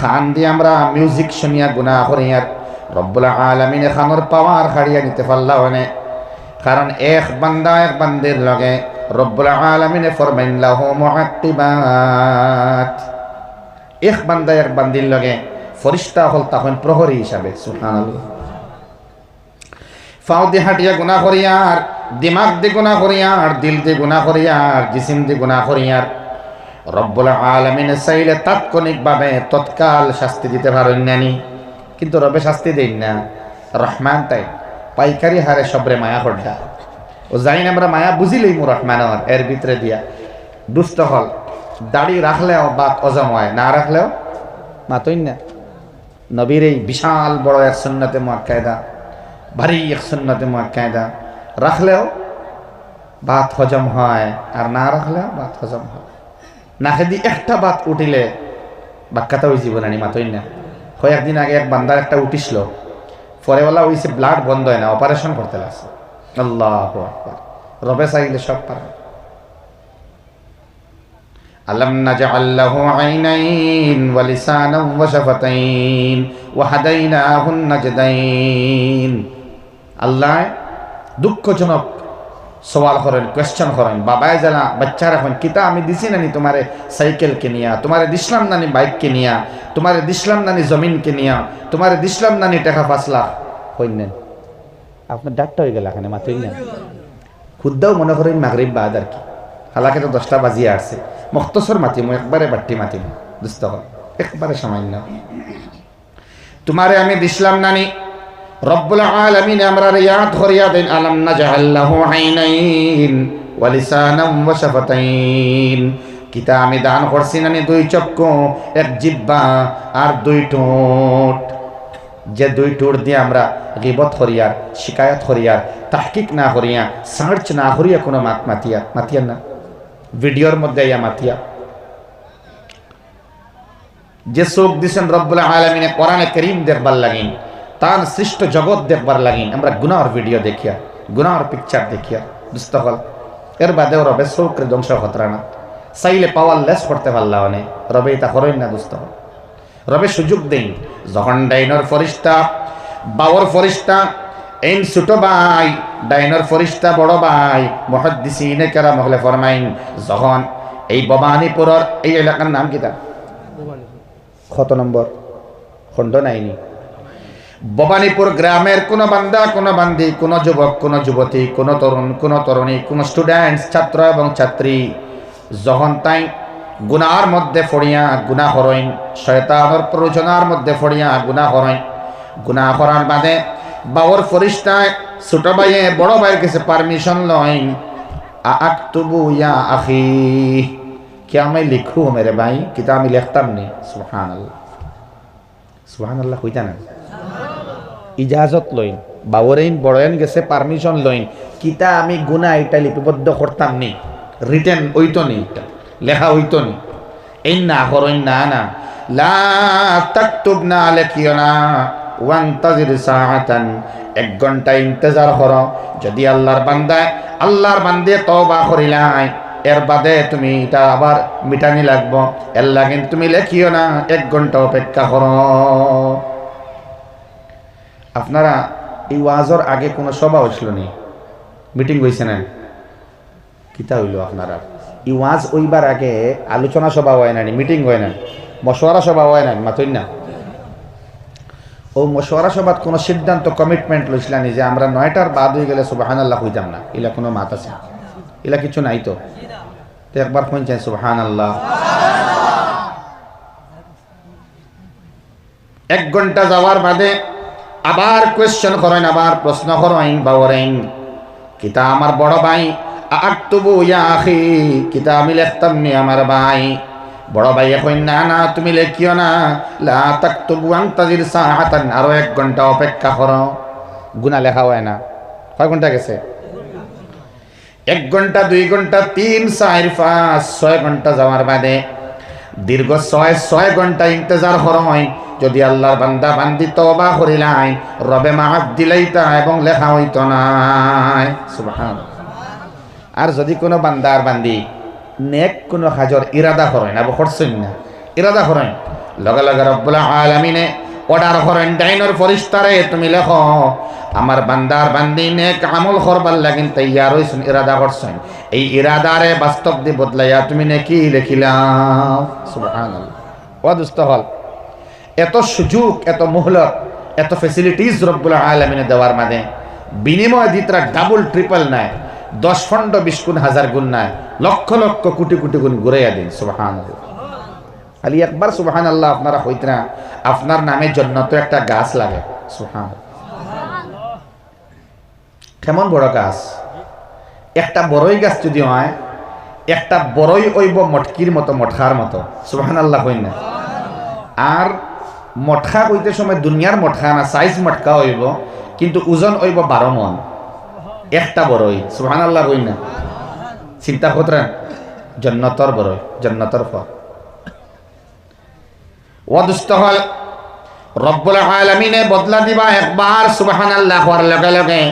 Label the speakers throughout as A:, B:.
A: খান দিয়ে আমরা মিউজিক শুনিয়া গুণা করিয়ার রব্বুল আলমিনে খানোর পাওয়ার হারিয়ে নিতে পারলা অনেক কারণ এক বান্দা এক বান্দির লগে রব্বুল আলমিনে ফরমাইন লাহু মুআক্কিবাত এক বান্দা এক বান্দির লগে ফরিস্তা হল তখন প্রহরী হিসাবে, সুবহানাল্লাহ। ফাও দি হাটিয়া গুণা দিমাগ দি গুণা করিয়ার, দিল দি গুণা করিয়ার, জিসিম দি গুণা করিয়ার। রব্বুল আলমিনে চাইলে তাৎক্ষণিকভাবে তৎকাল শাস্তি দিতে পারেন নানি। কিন্তু রবে শাস্তি দেন না। রহমান তাই পাইকারি হারে সবরে মায়া হড্ডা ও জানি না আমরা মায়া বুঝিলেই মু রহমানর এর ভিতরে দিয়া। দুষ্ট হল, দাড়ি রাখলেও বাত অজম হয়, না রাখলেও মাতই না। নবীর এই বিশাল বড় এক সুন্নতে মুআক্কায়দা, ভারী এক সুন্নতে মুআক্কায়দা। রাখলেও বাত হজম হয়, আর না রাখলেও বাত হজম হয়। না খেদি একটা বাত উঠিলে বাক্কাটা ওই জীবন আনি মাতই না কয়েকদিন আগে এক বান্দার একটা উঠিছিল পরেওয়ালা ওইসে ব্লাড বন্ধ হয় না অপারেশন করতে লাগছে আল্লাহ আকবার রবে চাইলে সব পারে ألم نجعل له عينين ولسانا وشفتين وهديناه النجدين আল্লাহ দুঃখজনক সওয়াল করেন কোয়েশ্চন করেন। বাবাই জানা, বাচ্চারা এখন কিতা আমি দিছি নানি তোমারে সাইকেল কিনিয়া তোমারে দিসলাম নানি বাইক কিনিয়া তোমারে দিসলাম নানি জমিন কিনিয়া তোমারে দিসলাম নানি টাকা পাঁচ লাখ। কইনেন আপনার ডাক্তার হয়ে গেল এখানে মাত্রই না খুদ্দাও মনে করেন মাগরিব বাদ আর কি। হালাকে তো দশটা বাজিয়ে আসছে। মখতসর মাতিম, একবারে বাট্টি মাতিম। দুস্থ একবারে সামান্য। তোমারে আমি দিসলাম নানি রব্বুল আলামিন আমরা ইয়াদ করিয়া দেন, আলাম নাজআল্লাহু আইনাইন ওয়া লিসানাম ওয়া শাফাতাইন। কিতা আমি দান করছি নানি দুই চক্ষু, এক জিব্বা আর দুই ঠোঁট। যে দুই ঠোঁট দিয়ে আমরা গিবত করিয়ার শিকায়ত করিয়ার তাহকিক না করিয়া, সার্চ না করিয়া কোনো মাত মাতিয়া মাতিয়া না। ভিডিওর মধ্যে ইয়া মাতিয়া। যে চোখ দিছেন রব্বুল আলমিনে, কোরআনে করিম দেখবার লাগিন। তার সৃষ্ট জগৎ দেখবার লাগিন আমরা গুনার ভিডিও দেখিয়া গুনার পিকচার দেখিয়া বুঝতে হল এর বাদেও রবে চৌকরে ধ্বংস হতরা না। চাইলে পাওয়ার লেস করতে পারলা অনেক রবে এটা করেন না বুঝতে হল রবে সুযোগ দেই। যখন ডাইনর ফরিস্তা বাবর ফরিস্তা এই ছোট ভাই ডাইনর ফরিস্তা বড় ভাই মহদ্দিসিনে কেরা মহলে ফরমাইন যখন এই ভবানীপুরের এই এলাকার নাম কিতা কত নম্বর খণ্ড নাইনি। ভবানীপুর গ্রামের কোনো বান্দা, কোনো বান্দি, কোনো যুবক, কোনো যুবতী, কোনো তরুণ, কোনো তরুণী, কোনো স্টুডেন্টস ছাত্র এবং ছাত্রী, যখন তাই গুনার মধ্যে ফড়িয়া গুনা হরইন শয়তাহর প্ররোচনার মধ্যে ফড়িয়া গুনা হরইন গুণা হরার বাদে বাবর ফরিস্তায় ছোট ভাইয়ে বড় ভাইয়ের কাছে পারমিশন লইন আক্তুবু ইয়া আখি, কে আমি লিখু মেরে ভাই? কিতা আমি লিখতাম নি? সুহান আল্লাহ সুহান আল্লাহ হইতা না ইজাজত লইন বাবরেইন বড়ইন গেছে পারমিশন লইন কিতা আমি গুনা এটা লিপিবদ্ধ করতাম নি? রিটেন হইতো নি লেখা হইতো নি? এই না করইন না না লা তাকতুব না লেখিও না ওয়ান্তাজির সাহাতান। এক ঘণ্টা ইন্তজার কর। যদি আল্লাহর বান্দায়, আল্লাহর বান্দে তওবা করিলাই, এর বাদে তুমি এটা আবার মিটানি লাগবো। এর লাগিন তুমি লেখিও না, এক ঘণ্টা অপেক্ষা করো। আপনারা এই ওয়াজর আগে কোনো সভা হয়েছিল নি? মিটিং হয়েছে না? কিতা হইল আপনারা? এই ওয়াজ ওইবার আগে আলোচনা সভা হয় না মিটিং হয় না মশওয়ারা সভা হয় না মাতই না। ও মশওয়ারা সভাত কোনো সিদ্ধান্ত কমিটমেন্ট লইছিলাম যে আমরা নয়টার বাদ হয়ে গেলে সুবাহান আল্লাহ হইতাম না। এলা কোনো মাত আছে? এলা কিছু নাই তো? একবার কোন চাই সুবাহান আল্লাহ এক ঘণ্টা যাওয়ার বাদে আবার কোয়েশ্চন করেন, আবার প্রশ্ন করেন, বাবরেন। কিতা আমার বড় ভাই? আক্তুবু ইয়া আখি, কিতা আমি লিখতাম নি আমার ভাই? বড় ভাই এখন না না, তুমি লেখিও না। লা তাকতুবু আনতাজির সাহাতান আরও এক ঘণ্টা অপেক্ষা করো। গুনা লেখা হয় না। কয় ঘণ্টা গেছে? এক ঘণ্টা, দুই ঘণ্টা, তিন, চার, পাঁচ, ছয় ঘণ্টা যাওয়ার বাদে দীর্ঘ ছয় ছয় ঘণ্টা ইন্তজার হয় যদি আল্লাহর বান্দা বান্দি তবা করিলাই রবে মাহাত দিলাইতা এবং লেখা হইত সুবহান আর যদি কোনো বান্দার বান্দি নেক কোনো হাজর ইরাদা করেন আবার করছেন না ইরাদা করেন, লগে লগে রব্বুল আলামিনে অর্ডার করেন, ডাইনর ফরিস্তারে, তুমি লেখো, আমার বান্দার বান্দি নেক আমল করবার লাগিন তৈয়ার হইছেন, ইরাদা করছেন। এই ইরাদারে বাস্তব দি বদলাইয়া তুমি নাকি লিখিলাম সুবহানাল্লাহ। ও দুস্ত হল। এত সুযোগ, এত মোহলত, এত ফেসিলিটিস রব্বুল আলমিনে দেওয়ার মানে বিনিময় দিতরা ডাবল ট্রিপল নাই, দশ খণ্ড বিশ গুণ, হাজার গুণ নাই, লক্ষ লক্ষ কোটি কোটি গুণ ঘুরাইয়া দিন সুবাহান খালি একবার সুবাহান আল্লাহ আপনারা হইত না, আপনার নামে জন্য তো একটা গাছ লাগে সুহান কেমন বড় গাছ? একটা বড়ই গাছ যদি হয়, একটা বড়ই ওইব মটকির মতো, মটকার মতো সুবাহান আল্লাহ হইন না। আর মটকা কইতে সময় দুনিয়ার মটকা না সাইজ মটকা হইব, কিন্তু ওজন হইব বারো মন। একটা বড়ই সুহান আল্লাহ কই না? চিন্তা করতেন জন্নতর বড়ই জন্নতর ফল। ওয়াদুস্ত হল, রব্বুল আলামিনে বদলা দিবা একবার সুবহান আল্লাহ হওয়ার লগে লগে।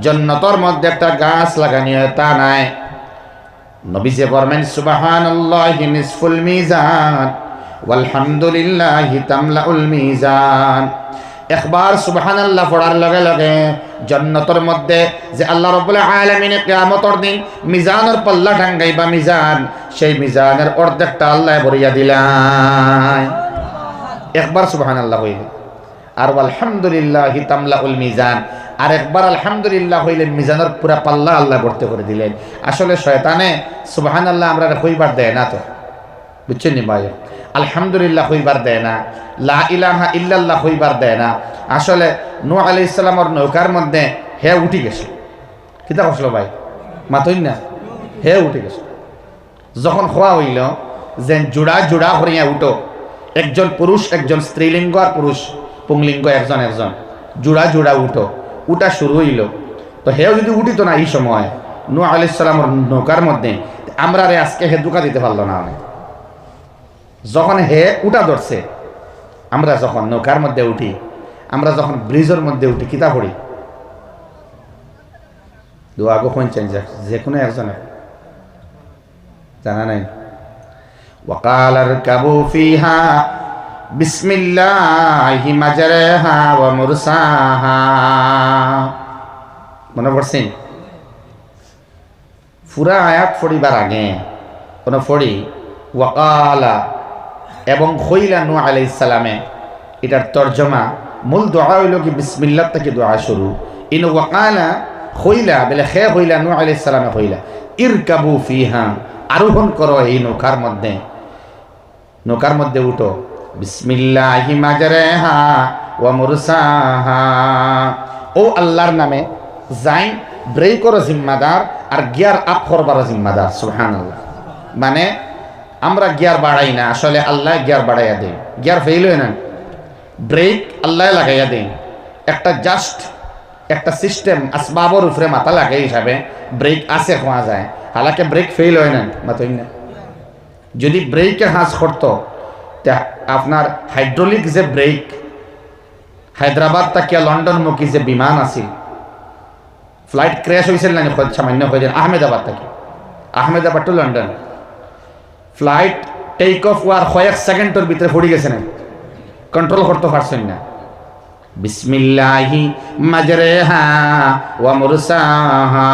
A: জন্নতর মধ্যে একটা গাছ লাগানি তা নাই। নবী যে বলবেন সুবহানাল্লাহি নিসফুল মিজান। ওয়ালহামদুলিল্লাহি তামলাউল মিজান। একবার সুবহানাল্লাহ পড়ার লগে লগে জন্নতর মধ্যে যে আল্লাহ রাব্বুল আলামিনে কিয়ামতর দিন মিজানের পাল্লা টাঙ্গাইবা মিজান, সেই মিজানের অর্ধেকটা আল্লাহ ভরিয়া দিলাই একবার সুবহানাল্লাহ হইলে। আর আলহামদুলিল্লাহি তামলাউল মিজান, আর একবার আলহামদুলিল্লাহ হইলে মিজানের পুরা পাল্লা আল্লাহ ভর্তি করে দিলেন। আসলে শয়তানে সুবহানাল্লাহ আমরা হইবার দেয় না তো। বুঝছেন নি ভাই? আলহামদুলিল্লাহ হইবার দেয় না। লা ইলাহা ইল্লাল্লাহ হইবার দেয় না। আসলে নু আলাইহিস সালামর নৌকার মধ্যে হে উঠি গেছে। কিতা কসলো ভাই? মাতইন না? হে উঠি গেছে। যখন খোয়া হইল যে জোড়া জোড়া হরিয়া উঠো। একজন পুরুষ, একজন স্ত্রীলিঙ্গ আর পুরুষ, পুংলিঙ্গ একজন একজন। জোড়া জোড়া উঠো। উঠা শুরু হইল। তো হেও যদি উঠিত না এই সময়, নূহ আলাইহিস সালামর নৌকার মধ্যে আমরা রে আজকে হে দুকা দিতে পারল না অনেক। যখন হে উঠা ধরছে আমরা যখন নৌকার মধ্যে উঠি আমরা যখন ব্রিজের মধ্যে উঠি কিতা পড়ি দোয়াগো কোনছেন যে কোনো একজনে জানা নাই وقال اركبوا فيها بسم الله مجرها ومرساها মনে পড়ছেন ফুরা আয়াত ফড়িবার আগে কোনো ফড়ি ওয়াকালা এবং খইলা নু আলাই সালামে এটার তর্জমা, মূল দোয়া হইল কি বিসমিল্লাহ থেকে দোয়া শুরু। ইন ওয়াকালা খইলা বলে খে হইলা নু আলাই সালামে হইলা ইর কাবু ফিহা, আরোহণ করো এই নৌকার মধ্যে। নৌকার মধ্যে উঠো। বিসমিল্লাহি মাজরেহা ওয়া মুরসাহা। ও আল্লাহর নামে যাই ব্রেকরও জিম্মাদার আর গিয়ার আপ করবারও জিম্মাদার, সুবহানাল্লাহ। মানে আমরা গিয়ার বাড়াই না, আসলে আল্লাহ গিয়ার বাড়াইয়া দেয়। গিয়ার ফেল হয় না। ব্রেক আল্লাহ লাগাইয়া দেয়। একটা জাস্ট একটা সিস্টেম আসবাবর উপরে মাথা লাগাই হিসাবে ব্রেক আছে খোয়া যায়। হালাকে ব্রেক ফেল হয় না মাতই না যদি ব্রেকে হাঁস করতো, তা আপনার হাইড্রোলিক যে ব্রেক হায়দ্রাবাদ তাকিয়া লন্ডন মুখী যে বিমান আছিল ফ্লাইট ক্র্যাশ হয়েছিল না সামান্য হয়ে যায় আহমেদাবাদ থেকে Ahmedabad to London. Flight take off war কয়েক সেকেন্ডের ভিতরে পড়ে গেছে না কন্ট্রোল করতে পারছেন না বিসমিল্লাহি মাজরেহা ওয়া মুরসাহা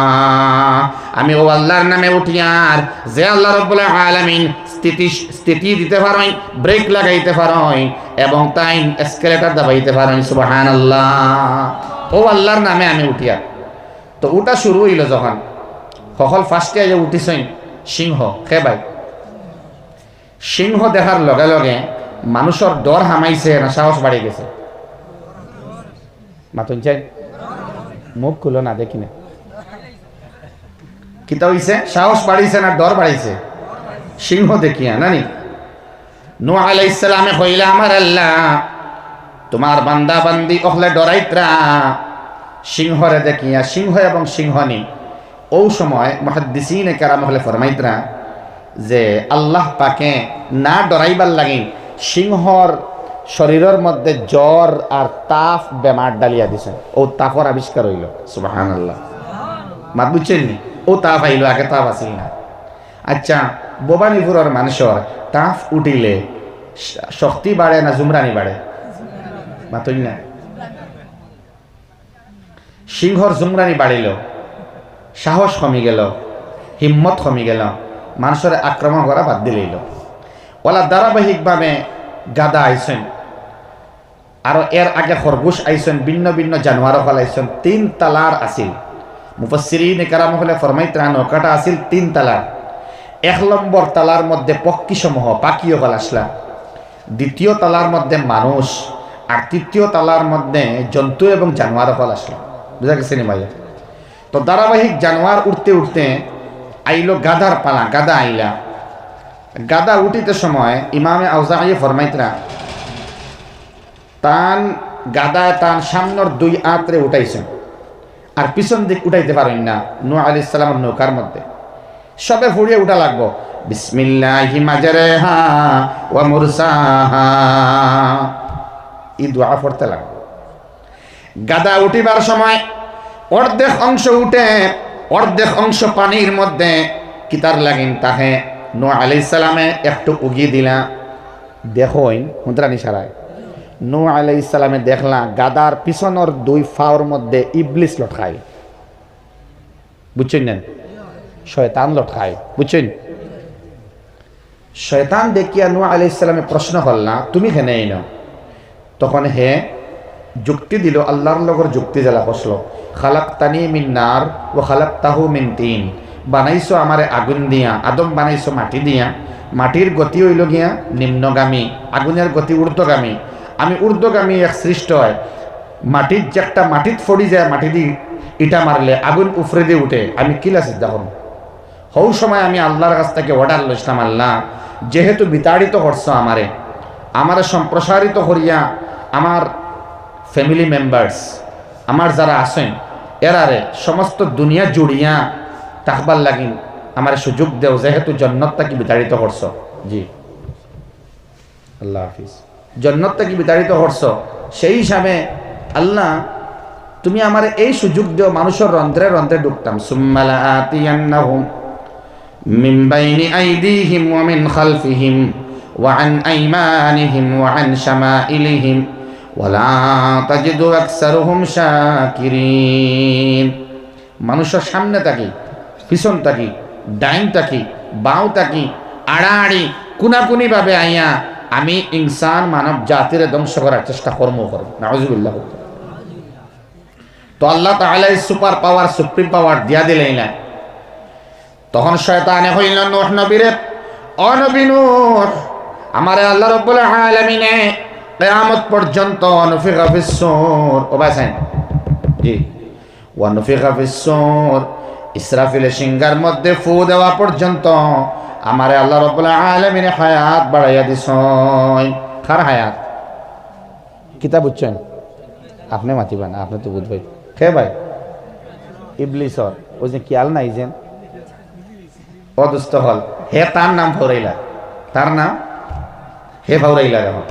A: আমি ও আল্লাহর নামে উঠিয়ার, যে আল্লাহ রব্বুল আলামিন স্থিতি স্থিতি দিতে পারেন ব্রেক লাগাইতে পারেন এবং তাই এসকেলেটর দাবাইতে পারেন সুবহানাল্লাহ। ও আল্লাহর নামে আমি উঠিয়ার। তো ওটা শুরু হইল যখন। সকল ফার্স্টে আজ উঠিছেন সিংহ খে ভাই। সিংহ দেখার লগে লগে মানুষের ডর হামাইছে না সাহস বাড়ি গেছে। মাতুন চাই মুখ খুলো না দেখি না কিতা হইছে সাহস বাড়িছে না ডর বাড়িছে সিংহ দেখিয়া নানি নো? কইলা আমার আল্লাহ তোমার বান্দা বান্দি অহলে ডরাইত্রা সিংহরে দেখিয়া, সিংহ এবং সিংহনি ও সময় মহাদ্দিসিনে কেরাম হলে ফরমাইত্রা যে আল্লাহ পাকে না ডরাইবার লাগে সিংহর শরীরের মধ্যে জ্বর আর তাপ বেমার ডালিয়া দিছে। ও তাপর আবিষ্কার হইল। সুবাহান আল্লাহ মাত বুঝছেন? ও তাপ আইল, আগে তাপ আসিল না। আচ্ছা বোবানিপুরের মানুষের তাপ উঠিলে শক্তি বাড়ে না জুমরানি বাড়ে? মাতই না। সিংহর জুমরানি বাড়িল, সাহস কমি গেল, হিম্মত কমি গেল মানুষের আক্রমণ করা বাদ দিলেইল ওলা ধারাবাহিকভাবে গাদা আইসেন আৰু এর আগে খরগোশ আইসেন ভিন্ন ভিন্ন জানোয়ার হল আইসেন তিন তালার আছিল। মুফসিরিন কারাম হলে ফরমাইত্রা নৌকাটা আছিল, তিন তালার। এক নম্বর তালার মধ্যে পক্ষীসমূহ, পাখিও হল আসলা। দ্বিতীয় তালার মধ্যে মানুষ, আর তৃতীয় তালার মধ্যে জন্তু এবং জানোয়ার হল আসলা। বুঝা গেছে নি ভাইয়া? তো ধারাবাহিক জানোয়ার উঠতে উঠতে আইলো গাদার পালা, গাদা আইলা। গাদা উঠিতে সময় ইমামে আউজাই ফরমাইত্রা, তান গাদায় তান সামনের দুই আত্রে উঠাইছেন। আর পিছন দিক উঠাইতে পারেন না নু আলি ইসলামের নৌকার মধ্যে। সবে ফুড়িয়ে উঠা লাগবো, বিসমিল্লাহি মাজরেহা ওয়া মুরসাহা। ই দোয়া পড়তে লাগবে। গাদা উঠিবার সময় অর্ধেক অংশ উঠে অর্ধেক অংশ পানির মধ্যে কিতার লাগিন তাহে? নো আলি সালামে একটু উগিয়ে দিলা। দেখোইন মুদ্রানি সারায় নো আলাই ইসলামে দেখলা গাদার পিছনের দুই ফাওর মধ্যে ইবলিস লটকায়। বুঝছেন না? শয়তান লটকায়। বুঝছেন? শয়তান দেখিয়া নু আলাই ইসলামে প্রশ্ন করলা, তুমি হেনে এই তখন হে যুক্তি দিল, আল্লাহর লগর যুক্তি জ্বালা বসল। খালাক তানি মিন নার ও খালাক তাহু মিন তিন। বানাইছো আমারে আগুন দিয়া, আদম বানাইছো মাটি দিয়া। মাটির গতি হইল গিয়া নিম্নগামী, আগুনের গতি ঊর্ধ্বগামী। আমি ঊর্ধ্বগামী এক সৃষ্ট হয়। মাটির যে একটা মাটিত ফড়ি যায়, মাটি দি ইটা মারলে আগুন উফরে দিয়ে উঠে। আমি কিলা চিন্তা করব হৌ সময় আমি আল্লাহর কাছ থেকে অর্ডার লইছিলাম, আল্লাহ, যেহেতু বিতাড়িত করছ আমারে আমারে সম্প্রসারিত করিয়া আমার ফ্যামিলি মেম্বার্স আমার যারা আছেন এরারে সমস্ত দুনিয়া জুড়িয়া তাকবার লাগি আমার সুযোগ দেও, যেহেতু জন্নতটাকে বিতাড়িত করছ জি। আল্লাহ হাফিজ। জন্নতটাকে বিতাড়িত করছ সেই হিসাবে আল্লাহ, তুমি আমার এই সুযোগ দেও, মানুষের রন্ধ্রে রন্ধ্রে ঢুকতাম। সুম্মালা আতিয়ান্নাহুম মানুষের সামনে থাকি, পিছন থাকি, ডাইন থাকি, বাও থাকি, আড়াআড়ি কুনাকুনি ভাবে আইয়া আমি ইনসান মানব জাতির ধ্বংস করার চেষ্টা কর্ম করব। নাউজুবিল্লাহ। তো আল্লাহ তাআলা সুপার পাওয়ার, সুপ্রিম পাওয়ার দিয়া দিলেই না। তখন শয়তানে হইল নূহ নবীরে, ও নবী নূহ, আমারে আল্লাহ রাব্বুল আলামিনে কিয়ামত পর্যন্ত নফিখা ফিস সূর ও বাসেন জি। ওয়া নফিখা ফিস সূর ইসরাফিলের সিংহার মধ্যে ফু দেওয়া পর্যন্ত আমারে আল্লাহ রাব্বুল আলামিনে হায়াত বাড়াইয়া দিছয় কার হায়াত? কিতাব বুঝছেন আপনি মাতিবেন, আপনি তো বুঝবেন খে ভাই? ইবলিসর ওই যে কিয়াল নাই যেন। অদুষ্ট হল। হে তার নাম ফৌরাইলা তার নাম? হে ফৌরাইলা দেখো।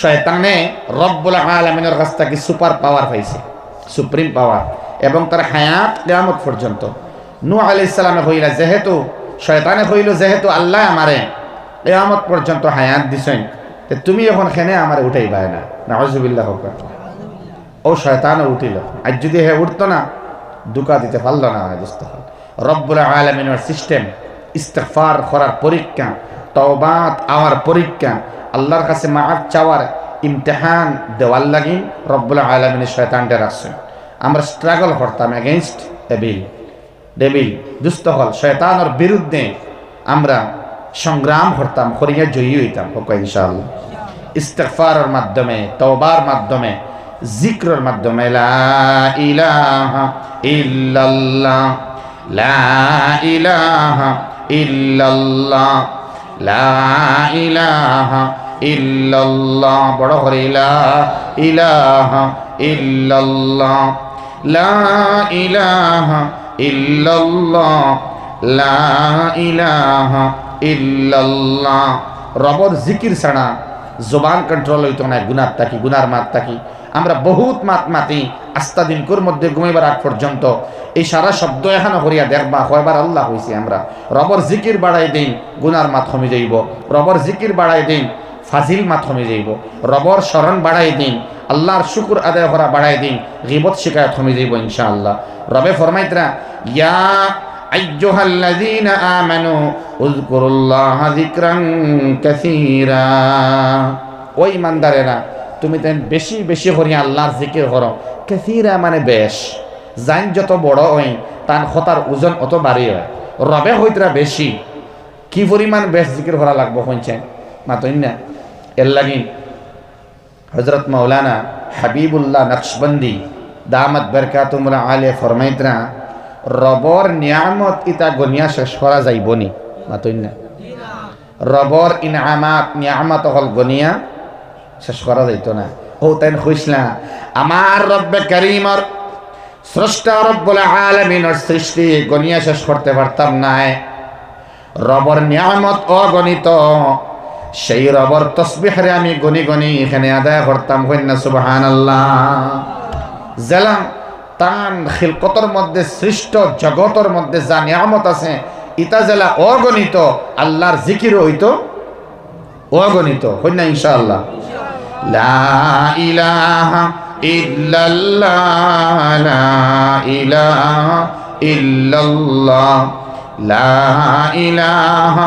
A: শয়তানে রব্বুল আলমিনের কাছ থেকে সুপার পাওয়ার পাইছে, সুপ্রিম পাওয়ার, এবং তার হায়াত কেয়ামত পর্যন্ত। নু আলি ইসলামে হইলা যেহেতু শয়তানে হইল যেহেতু আল্লাহ আমারে কেয়ামত পর্যন্ত হায়াত দিছেন তুমি এখন খেনে আমারে উঠাই পায় না নাজুবিল্লাহ হোক ও শয়তানও উঠিল। আজ যদি হে উঠতো না, দুকা দিতে পারল না বুঝতে হল রব্বুল আলমিনের সিস্টেম ইস্তেফার করার পরীক্ষা, তওবাত আমার পরীক্ষা আল্লাহর কাছে মাফ চাওয়ার ইমতেহান দেওয়ার লাগিন রব্বুল আলমিনের শয়তানটা রাখছেন। আমরা স্ট্রাগল করতাম এগেনস্ট ডেবিল ডেবিল দুস্থ হল, শয়তানের বিরুদ্ধে আমরা সংগ্রাম করতাম, করিয়া জয়ী হইতাম, হোক ইনশাআল্লাহ। ইস্তেফারের মাধ্যমে, তওবার মাধ্যমে, জিক্রর মাধ্যমে, লা ইল্লাল্লাহ ইল্লাল্লাহ, বড় করে ইলাহা ইল্লাল্লাহ, লা ইলাহা ইল্লাল্লাহ, লা রবর জিকির ছাড়া জোবান কন্ট্রোল হইতো না গুনার তাকি গুনার মাত তাকি আমরা বহুত মাত মাতি আস্তা দিন কুর মধ্যে ঘুমাইবার আগ পর্যন্ত। এই সারা শব্দ এখানে করিয়া দেখবা কয়বার আল্লাহ হইছি আমরা। রবর জিকির বাড়াই দিন গুনার মাত কমে যাইব। রবর জিকির বাড়াই দিন ফাজিল মাত কমে যাইব রবর স্মরণ বাড়াই দিন আল্লাহর শুকুর আদায় করা বাড়াই দিন গিবত শিকায়ত কমে যাইব ইনশাআল্লাহ রবে ফরমাইতরা ইয়া أيها الذين آمنوا اذكروا الله ذكرا كثيرا ওই ইমানদারেরা তুমি তেন বেশি বেশি করি আল্লাহর জিকির করো কেসিরা মানে বেশ জাইন যত বড় হই তার হতার ওজন অত বাড়ি হয় রবে হইতরা বেশি কি পরিমাণ বেশ জিকির করা লাগবো হইছেন মাতইন না এর লাগিন হজরত মৌলানা হাবিবুল্লাহ নকশবন্দি দামত বেরকাতুমরা আলে ফরমাইতরা, রবর নিয়ামত ইতা গনিয়া শেষ করা যাইবনি, মাতইন না। রবর ইনআমাত নিয়ামত হল গনিয়া শেষ করা যাইতো না। ও তাই খুঁজলা আমার রব্বে করিমর স্রষ্টা রব্বুল আলামিনের সৃষ্টি গনিয়া শেষ করতে পারতাম না রবর নিয়ামত অগণিত সেই রবর তসবিহরে আমি গনি গনি এখানে আদায় করতাম কন্যা সুবাহান আল্লাহ জেলাম তান খিলকতর মধ্যে, সৃষ্ট জগতর মধ্যে যা নিয়ামত আছে, ইতা জেলা অগণিত, আল্লাহর জিকির হইতো অগণিত কন্যা ইনশাআল্লাহ। লা ইলাহা ইল্লাল্লাহ, লা ইলাহা ইল্লাল্লাহ, লা ইলাহা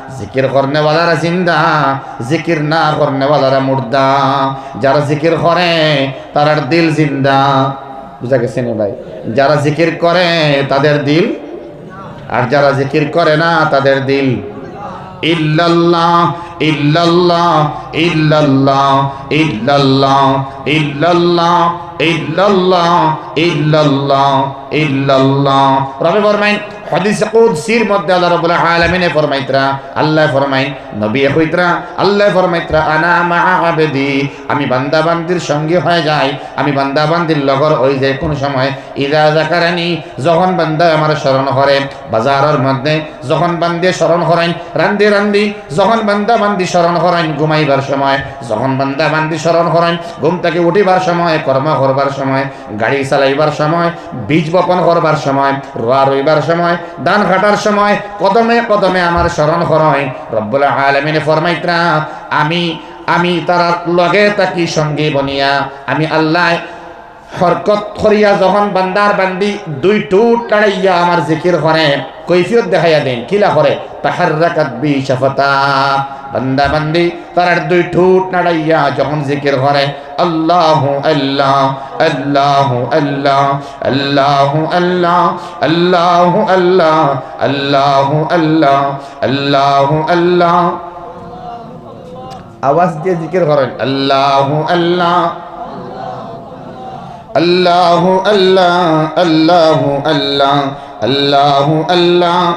A: জিকির করনে ওয়ালারা জিন্দা, জিকির না করনে ওয়ালারা মুর্দা। যারা জিকির করে, তারার দিল জিন্দা। বুঝা গেছে নি ভাই? যারা জিকির করে, তাদের দিল। আর যারা জিকির করে না, তাদের দিল। ইল্লাল্লাহ আল্লাহ আল্লাহ আনা মা আমি বান্দা বান্দির সঙ্গে হয়ে যাই, আমি বান্দা বান্দির লগর হই যায় কোন সময়, ইদা জাকারানি যখন বান্দা আমার স্মরণ করে, বাজারের মধ্যে যখন বান্দে স্মরণ করেন, রান্দি রান্দি, যখন বান্দা বান্দি স্মরণ করেন ঘুমাইবার সময়। যখন বান্দা বান্দি স্মরণ করেন ঘুম থেকে উঠিবার সময়, কর্ম করবার সময়, গাড়ি চালাইবার সময়, বীজ বপন করবার সময়, রোয়া রইবার সময় দান কাটার সময়, কদমে কদমে আমার স্মরণ করয় রব্বুল আলমিনে ফরমাইত্রা, আমি আমি তার লগে তাকি সঙ্গে বনিয়া, আমি আল্লাহ হরকত করিয়া যখন বান্দার বান্দি দুই টুট টাড়াইয়া আমার জিকির করে, কৈফিয়ত দেখাইয়া দেন কিলা করে? বান্দা দুই ঠুট যখন জিকির করে, আল্লাহ আল্লাহ আল্লাহ আল্লাহ আল্লাহ আল্লাহ আল্লাহ আল্লাহ আল্লাহ আল্লাহ আল্লাহ আল্লাহ। আওয়াজ দিয়ে জিকির করেন, আল্লাহ আল্লাহ। আল্লাহ আল্লাহ আল্লাহ আল্লাহ আল্লাহ আল্লাহ।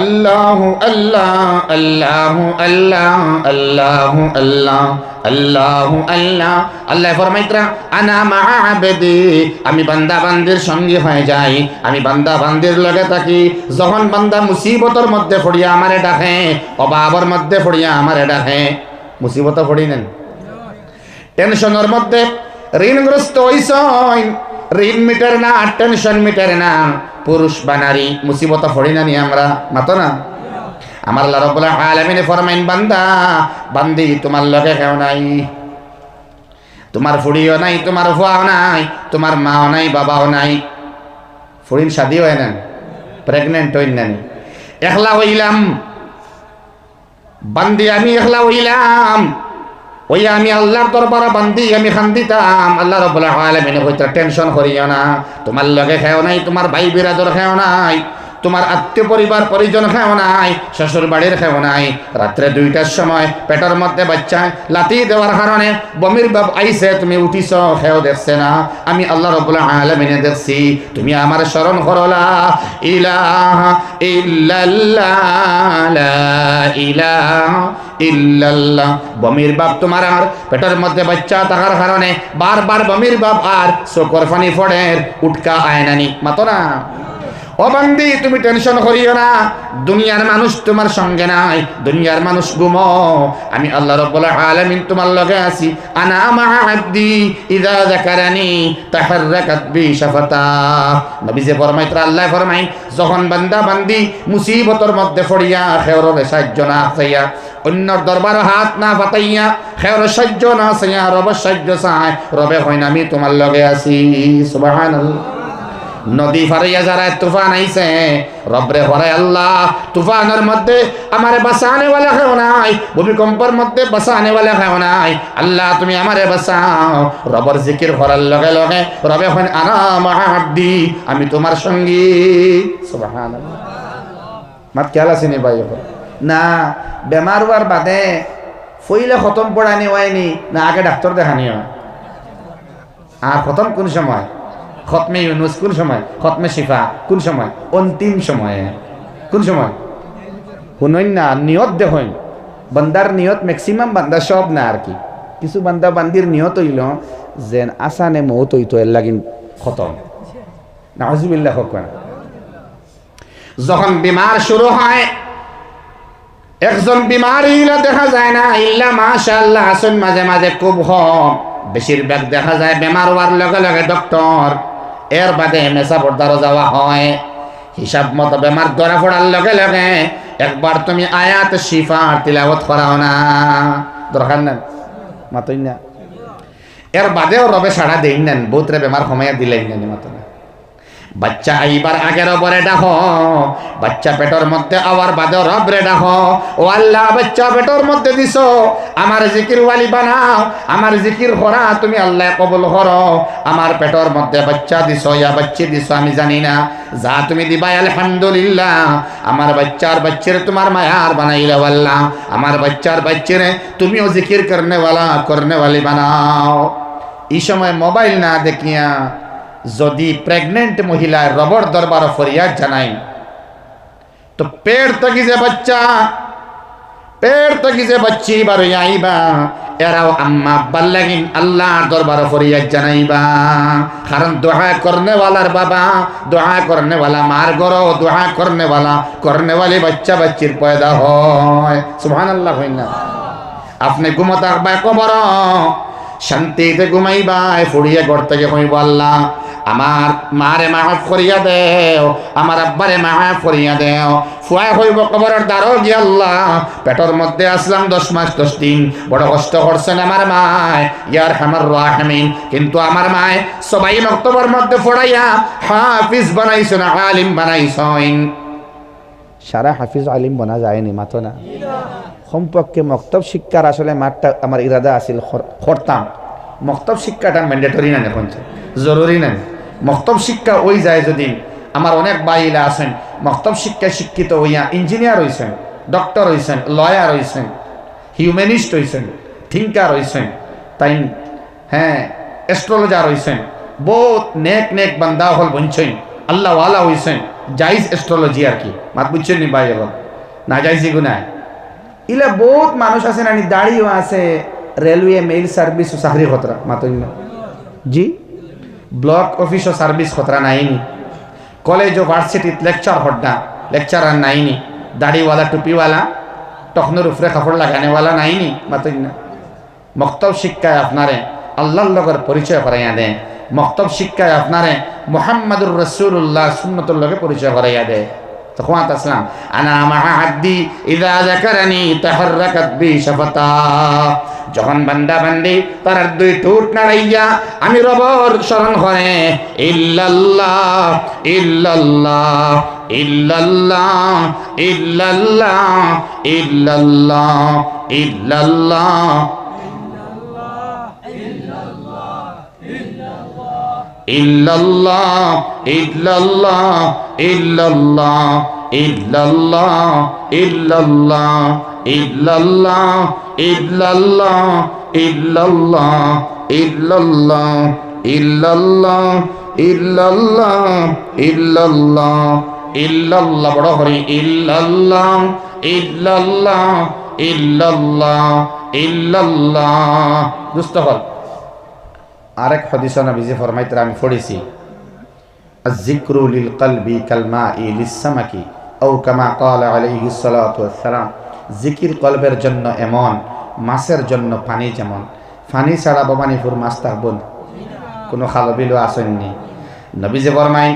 A: আল্লাহ আল্লাহ আল্লাহ আল্লাহ আল্লাহ আল্লাহ আল্লাহ আল্লাহ। আল্লাহ ফরমাইতরা আনা মা আবেদি। আমি বান্দা বান্দির সঙ্গে হয়ে যাই, আমি বান্দা বান্দির লগে থাকি। যখন বান্দা মুসিবতর মধ্যে ফড়িয়া আমারে ডাকে, অভাবর মধ্যে ফড়িয়া আমারে ডাকে। মুসিবত ফড়ি নেন। টেনশনের মধ্যে, ঋণগ্রস্ত হইসইন ঋণ মিটার না টেনশন মিটার না। পুরুষ বা নারী, মুসিবত ফড়ি না নি আমরা মাতো না। আমার আল্লাহ রব্বুল আলামিনে ফরমাইন, বান্দা, বান্দি, তোমার লগে কেউ নাই। তোমার ফুড়িও নাই, তোমার ফুয়াও নাই, তোমার মাও নাই, বাবাও নাই। ফুড়িন শাদি হয় না প্রেগনেন্ট হইন না একলা হইলাম। বান্দি আমি একলা হইলাম। ওই আমি আল্লাহর দরবারে বান্দি, আমি খান্দিতাম আল্লাহ রব্বুল আলামিন হইতে টেনশন করিও না। তোমার লগে খেও নাই, তোমার ভাই বিরাদর খেও নাই। তোমার আত্মীয় পরিবার পরিজন খেও নাই, শ্বশুর বাড়ির খেও নাই। রাত্রে দুইটার সময় পেটের মধ্যে বাচ্চায় লাতি দেওয়ার কারণে বমির বাপ আইসে তুমি উঠিছ, খেও দেখছে না, আমি আল্লাহ রবুল্লা আলমিনে দেখছি, তুমি আমার স্মরণ করলা ইলাহা ইল্লাল্লাহ ইল্লাল্লাহ। বমির বাপ তোমার আর পেটের মধ্যে বাচ্চা থাকার কারণে বারবার বমির বাপ আর চোখর ফানি ফড়ের উটকা আয়নানি মাতো না। ও বান্দি, তুমি টেনশন করিও না। দুনিয়ার মানুষ তোমার সঙ্গে নাই, দুনিয়ার মানুষ গুমো। আমি আল্লাহ রাব্বুল আলামিন তোমার লগে আছি। আনা মা আব্দি ইযা যাকারানি তাহাররাকাত বি শাফাতা। নবী যে ফরমাই তার আল্লাহ ফরমাই যখন বান্দা বান্দি মুসিবতর মধ্যে পড়িয়া খেওরে সাহায্য না চাইয়া, অন্যর দরবার হাত না পাতাইয়া খেওর সাহায্য না চাইয়া রব সাহায্য চাই রবে হয় না, আমি তোমার লগে আছি। সুবহানাল্লাহ। নদী ফারাইয়া যারা তুফান আইছে রবরে হরে আল্লাহ তুফানের মধ্যে আমারে বাঁচানে वाला কেউ নাই ভূমিকম্পের মধ্যে বাঁচানে वाला কেউ নাই আল্লাহ তুমি আমারে বাঁচাও রবর জিকির করার লগে লগে রবে হন আনা মাহাব্দি আমি তোমার সঙ্গী সুবহানাল্লাহ মাত খেয়াল আছে নি ভাই এখন? না বেমার হওয়ার বাদে ফইলে খতম পড়ানি হয়নি না আগে ডাক্তার দেখানি হয় আর খতম কোন সময় খতমে ইউনুস কোন সময়? খতমে শিফা কোন সময়? অন্তিম সময়ে। কোন সময়? শুনইন না, নিয়ত দেখুন বান্দার নিয়ত ম্যাক্সিমাম বান্দা সব না আর কি। কিছু বান্দা বান্দির নিয়ত হইল যেন আসানে মৌত হইতো, এর লাগিন খতম। নাহজুবিল্লাহ হোক না। যখন বিমার শুরু হয়, একজন বিমার ইলা দেখা যায় না, ইল্লা মাশাআল্লাহ, আসুন মাঝে মাঝে খুব কম। বেশিরভাগ দেখা যায়, বেমার হওয়ার লগে লগে ডক্টর এর বাদে মেসা পর্দারও যাওয়া হয়। হিসাব মতো বেমার ধরা পড়ার লগে লগে একবার তুমি আয়াত শিফার তিলাবত করাও না। দরকার নেন মাতই না। এর বাদেও রবে সাড়া দেই নেন বহুতরে বেমার কমাইয়া দিলেই নেন মাতো বাচ্চা আইবার আগের ওপরে ডাহ, বাচ্চা পেটর মধ্যে আবার বাদে রবরে ডাহ। ও আল্লাহ, বাচ্চা পেটর মধ্যে দিছ, আমার জিকির ওয়ালি বানাও, আমার জিকির করা, তুমি আল্লাহ কবুল করো। আমার পেটর মধ্যে বাচ্চা দিছ, ইয়া বাচ্চি দিছ, আমি জানি না। যা তুমি দিবাই আলহামদুলিল্লাহ। আমার বাচ্চার বাচ্চারে তোমার মায়ার বানাইলে আল্লাহ আমার বাচ্চার বাচ্চারে তুমিও জিকির করনে ওয়ালা করনে ওয়ালি বানাও। এই সময় মোবাইল না দেখিয়া যদি প্রেগনেন্ট মহিলার রবর দরবার ফরিয়াদ জানাই তো পেট তকি যে বাচ্চা, পেট তকি যে বাচ্চি বার আইবা, এরাও আম্মা আব্বার লাগিন আল্লাহ দরবার ফরিয়াদ জানাইবা। কারণ দোয়া করনে ওয়ালার বাবা, দোহা করনে ওয়ালা মার গরো দোয়া করনে ওয়ালা করনে ওয়ালি বাচ্চা বাচ্চির পয়দা হয়। সুবহানাল্লাহ হয় না। আপনি ঘুমো থাকবা কবর, শান্তিতে ঘুমাইবাই ফুড়িয়ে ঘর থেকে কইব আল্লাহ। আমার মারে মাহাফ করিয়া দেও, আমার আব্বারে মাহাফ করিয়া দেও। ফুয়াই হইব কবরের দ্বারও গিয়ে আল্লাহ, পেটর মধ্যে আসলাম দশ মাস, দশ দিন। বড় কষ্ট করছেন আমার মায়, ইয়ার হামার রাহমিন। কিন্তু আমার মায় সবাই মক্তবর মধ্যে ফোড়াইয়া হাফিজ বানাইছেন, আলিম বানাইছেন। সারা হাফিজ আলিম বনা যায়নি মাতো না। সম্পর্কে মক্তব শিক্ষার আসলে মাঠটা আমার ইরাদা খর- করতাম মক্তব শিক্ষাটা ম্যান্ডেটরি না এখন। জরুরি না। মক্তব শিক্ষা ওই যায় যদি আমার অনেক বাইলা আছেন, মক্তব শিক্ষায় শিক্ষিত হইয়া ইঞ্জিনিয়ার হইছেন ডক্টর হইছেন লয়ার হইছেন হিউম্যানিস্ট হইছেন থিঙ্কার হইছেন, তাই হ্যাঁ অ্যাস্ট্রোলজার হইছেন, বহুত নেক নেক বান্দা হল বঞ্চইন আল্লাহ ওয়ালা হইছেন, জাইজ অ্যাস্ট্রোলজি আর কি, মাত বুঝছেন নি ভাই এখন? না যাইছি গুনায় ইলা বহুত মানুষ আছে নানি দাড়িও আছে রেলওয়ে মেইল সার্ভিস চাকরি খতরা মাতইন না জি? ব্লক অফিস ও সার্ভিস খতরা নাইনি। কলেজ ও ভার্সিটিত লেকচার হড্ডা। লেকচারার নাইনি। দাড়িওয়ালা, টুপিওয়ালা টখনের উপরে কাপড় লাগানেওয়ালা নাইনি। মাতই না। মক্তব শিক্ষায় আপনারে আল্লাহর লগের পরিচয় করাইয়া দেয়। মক্তব শিক্ষায় আপনারে মোহাম্মদুর রসুল্লাহ সুন্নতুর লগে পরিচয় করাইয়া দেয়। তখন আসলাম। আনা মাহা হাদ্দি ইদা যাকারানি তাহাররাকাত বি শাফাতা। যখন বান্দা বান্দি তার দুই ঠোঁট নাড়াইয়া, আমি রবর স্মরণ করে। ইল্লাল্লাহ ইল্লাল্লাহ ইল্লাল্লাহ ইল্লাল্লাহ ইল্লাল্লাহ ইল্লাল্লাহ ইল্লাল্লাহ ইল্লাল্লাহ ইল্লাল্লাহ ইল্লাল্লাহ ইল্লাল্লাহ ইল্লাল্লাহ ইল্লাল্লাহ ইল্লাল্লাহ ইল্লাল্লাহ ইল্লাল্লাহ ইল্লাল্লাহ ইল্লাল্লাহ ইল্লাল্লাহ বড় করে ইল্লাল্লাহ ইল্লাল্লাহ ইল্লাল্লাহ ইল্লাল্লাহ দুষ্ট হল আরেক হদিসনা নবীজি ফরমাইতে আমি পড়েছি। জিক্রু লিল কলবি কলমা ই লিসামাকি ও কামা কাল আলাইহি সালাম জিকির কলবের জন্য এমন, মাছের জন্য পানি যেমন। পানি ছাড়া বাবানিপুর মাছ থাকবন কোনো খালবিলও আসেননি। নবীজি ফরমাই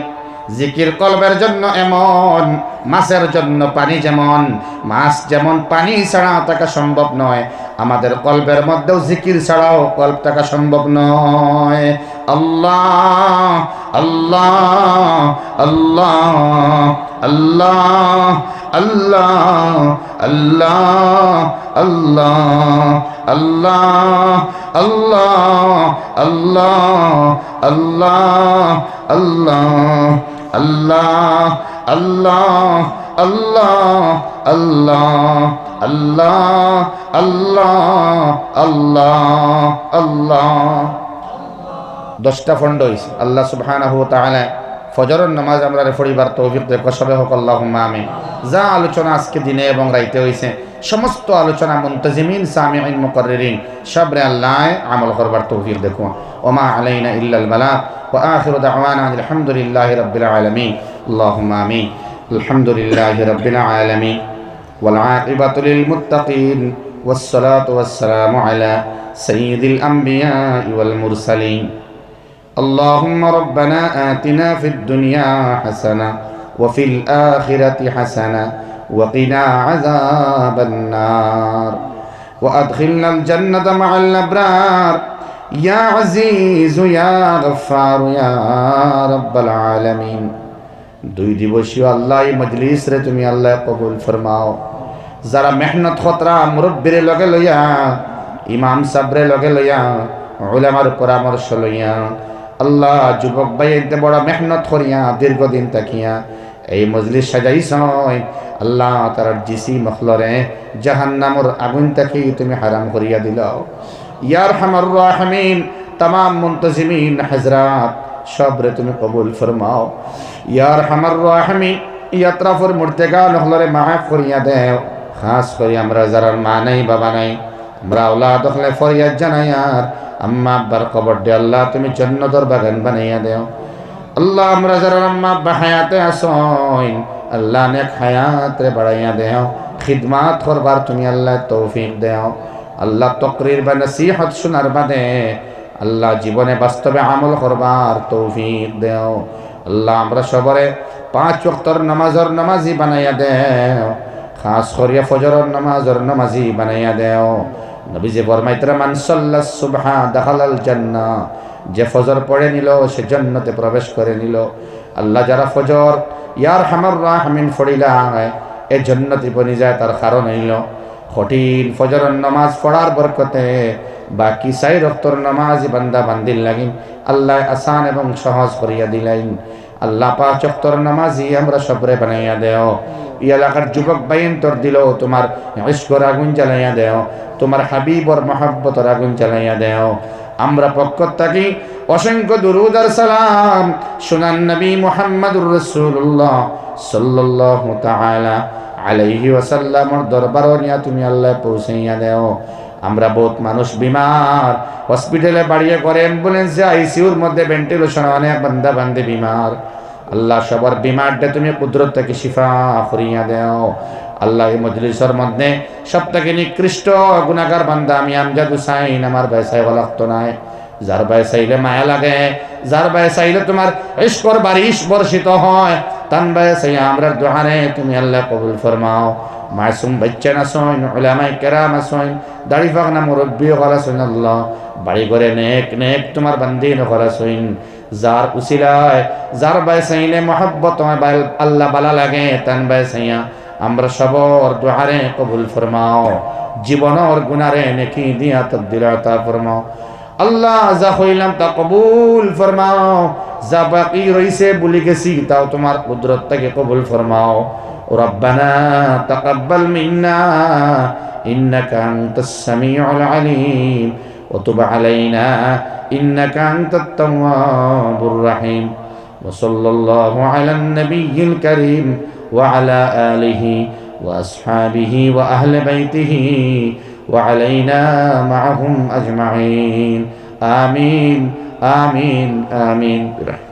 A: জিকির কলবের জন্য এমন মাছের জন্য পানি যেমন মাছ যেমন পানি ছাড়া থাকা সম্ভব নয় আমাদের কলবের মধ্যেও জিকির ছাড়াও কল্প থাকা সম্ভব নয় আল্লাহ আল্লাহ আল্লাহ আল্লাহ আল্লাহ আল্লাহ আল্লাহ আল্লাহ আল্লাহ আল্লাহ আল্লাহ আল্লাহ আল্লাহ আল্লাহ আল্লাহ আল্লাহ আল্লাহ আল্লাহ আল্লাহ। আল্লাহ দশটা ফন্ড হয়েছে আল্লাহ তাআলা ফজরের নামাজ আমরা পড়িবার তৌফিক দেখ সবে হোক আল্লাহুম্মা আমি যা আলোচনা আজকে দিনে এবং রাইতে হয়েছে সমস্ত আলোচনা মুনতাজিমিন সামিঈন মুকাররিরিন সবরে আল্লাহ আমল করবার তৌফিক দেখো ওমা আলাইনা ইল্লাল বালাগ ওয়া আখিরু দাওয়ানা আলহামদুলিল্লাহি রাব্বিল আলামিন আল্লাহুম্মা আমিন আলহামদুলিল্লাহি রাব্বিল আলামিন والعاقبة للمتقين والصلاة والسلام على سيد الأنبياء والمرسلين اللهم ربنا آتنا في الدنيا حسنة وفي الآخرة حسنة وقنا عذاب النار وأدخلنا الجنة مع الأبرار يا عزيز يا غفار يا رب العالمين দুই দিবসীয় আল্লাহ এই মজলিস রে তুমি আল্লাহ কবুল ফরমাও যারা মেহনত খতরা মুরব্বীর লগে লইয়া ইমাম সাবরে লগে লইয়া ওলামার পরামর্শ লইয়া আল্লাহ যুবক ভাই এতে বড় মেহনত করিয়া দীর্ঘদিন তাকিয়া এই মজলিস সাজাইছ আল্লাহ তার জিসি মখলরে জাহান্নামর আগুন তাকি তুমি হারাম করিয়া দিলাও। ইয়ার হামার রাহমিন, তামাম মুন্তজিমিন, হাজরাত, সবরে তুমি কবুল ফরমাও। ইয়ার হামার রাহমিন, ইয়াত্রাফর মুর্তেগা নহলরে মাফ করিয়া দেও। খাস করি আমরা যারা মা নাই, বাবা নাই, আমরা আওলাদ হলে ফরিয়াদ জানাই, আর আম্মা আব্বার কবর দে আল্লাহ তুমি জন্নতর বাগান বানাইয়া দেও। আল্লাহ, আমরা যারা আম্মা আব্বা হায়াতে আসইন আল্লাহ নেক হায়াত বাড়াইয়া দেও, খিদমাত করবার তুমি আল্লাহ তৌফিক দেও। আল্লাহ তকরির বা নসিহত শোনার বাদে আল্লাহ জীবনে বাস্তবে আমল করবার তৌফিক দেও। আল্লাহ, আমরা সবরে পাঁচ ওয়াক্তর নামাজর নামাজি বানাইয়া দেও, খাস করিয়া ফজরর নামাজর নামাজি বানাইয়া দেও। নবীজি ফরমাইতরা মান সাল্লা সুবহা দাখালাল জান্নাহ। যে ফজর পড়ে নিল, সে জান্নাতে প্রবেশ করে নিল। আল্লাহ যারা ফজর, ইয়ার হামার রাহমিন ফড়িলা এ জান্নাতি বনি যায় তার কারণ হইল, কঠিন ফজরের নামাজ পড়ার বরকতে বাকি সাই রক্তর নামাজ বান্দা বান্দিল লাগিন আল্লাহ আসান এবং সহজ করিয়া দিলাইন আল্লাহ পাঁচ অক্তর নামাজি আমরা সবরে বানাইয়া দেও। ই এলাকার যুবক বাইন তোর দিল, তোমার ইস্কর আগুন জ্বালাইয়া দেও, তোমার হাবিবর মহাব্বতর আগুন জ্বালাইয়া দেও। আমরা পক্ষ থাকি অসংখ্য দুরুদ আর সালাম সুনান নবী মুহাম্মদুর রাসূলুল্লাহ সাল্লাল্লাহু তাআলা আলাইহি ওয়াসাল্লামর নিয়া তুমি আল্লাহ পৌঁছাইয়া দেও। আমরা বহুত মানুষ বিমার, হসপিটালে বাড়িয়ে করে অ্যাম্বুলেন্সে, আইসিউর মধ্যে ভেন্টিলেশন অনেক বান্দা বান্দে বিমার। আল্লাহ সবার বিমারটা তুমি কুদরত থেকে শিফা করিয়া দেও। আল্লাহ মজলিসের মধ্যে সব থেকে নিকৃষ্ট গুণাগার বান্দা আমি আমজাদ হুসাইন। আমার ব্যবসায় লাগতো নাই। যার বাই চাইলে মায়া লাগে। যার বাই চাইলে তোমার ইস্কর বারিশ বর্ষিত হয়। তান বাই চাই আমরা দোহানে তুমি আল্লাহ কবুল ফরমাও। মাসুম বাচ্চা নাসইন উলামাই কেরাম আসইন দাড়ি ফাগনা মুরব্বী করাসইন আল্লাহ। বাড়ি করে নেক নেক তোমার বান্দি করাসইন যার উসিলায়, যার বাই চাইলে মহব্বত আল্লাহ বালা লাগে। তান বাই চাইয়া আমরা সবর দোহারে কবুল ফরমাও জীবনর গুনারে নেকি দিয়া তবদিল আতা ফরমাও আল্লাহ যা হইলাম তা কবুল ফরমাও যা বাকি রইছে বলি গেছি তাও তোমার কুদরতটাকে কবুল ফরমাও ربنا تقبل منا إنك أنت السميع العليم وتب علينا إنك أنت التواب الرحيم وصلى الله على النبي الكريم وعلى آله وأصحابه وأهل بيته وعلينا معهم أجمعين آمين آمين آمين برحمة